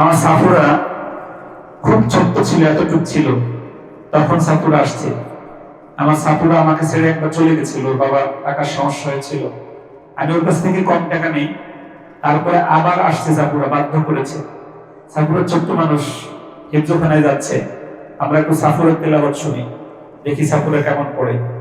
আমার সাফুরা খুব ছোট্ট ছিল, এতটুক ছিল। তখন সাপুরা আসছে। আমার সাপুরা আমাকে ছেড়ে একবার চলে গেছিল। ওর বাবা টাকার সমস্যা হয়েছিল। আমি ওর কাছ থেকে কম টাকা নেই। তারপরে আবার আসছে সাপুরা বাধ্য করেছে। সাপুরা ছোট্ট মানুষ হিফজোখানায় যাচ্ছে। আমরা একটু সাফুরের তেলাবাদ শুনি। দেখি সাপুরা কেমন পড়ে।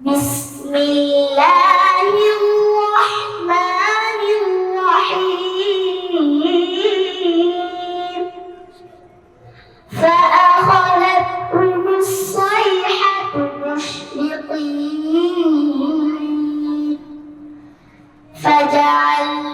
بسم الله الرحمن الرحيم. فأخذتهم الصيحة مشرقين. فجعلنا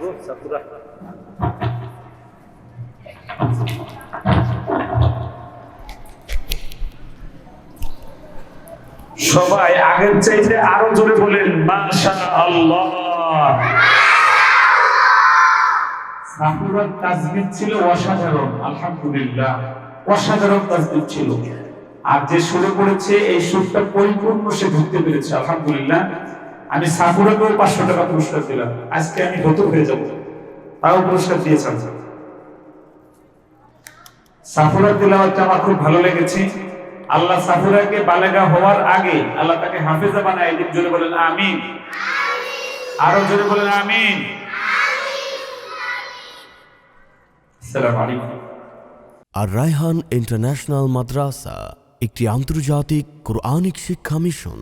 গো সাকুরা সবাই আগের চাইতে আরও জোরে বলেন মাশা আল্লাহ তাজবিদ ছিল অসাধারণ, আলহামদুলিল্লাহ। অসাধারণ তাজবিদ ছিল। আর যে সুরে পড়েছে, এই সুরটা পরিপূর্ণ সে ধরতে পেরেছে, আলহামদুলিল্লাহ। আমি সাফুরাকেও পাঁচশো টাকা পুরস্কার দিলাম। আজকে আমি গত হয়ে যাব। তাও পুরস্কার দিয়েছেন। সাফুরার তেলাওয়াতটা আমার খুব ভালো লেগেছে। আল্লাহ সাফুরাকে বালেগা হওয়ার আগে আল্লাহ তাকে হাফেজা বানায় এদিক জোরে বলেন আমিন। আরও জোরে বলেন আমিন। আসসালামু আলাইকুম। আর রায়হান ইন্টারন্যাশনাল মাদ্রাসা একটি আন্তর্জাতিক কোরআনিক শিক্ষা মিশন।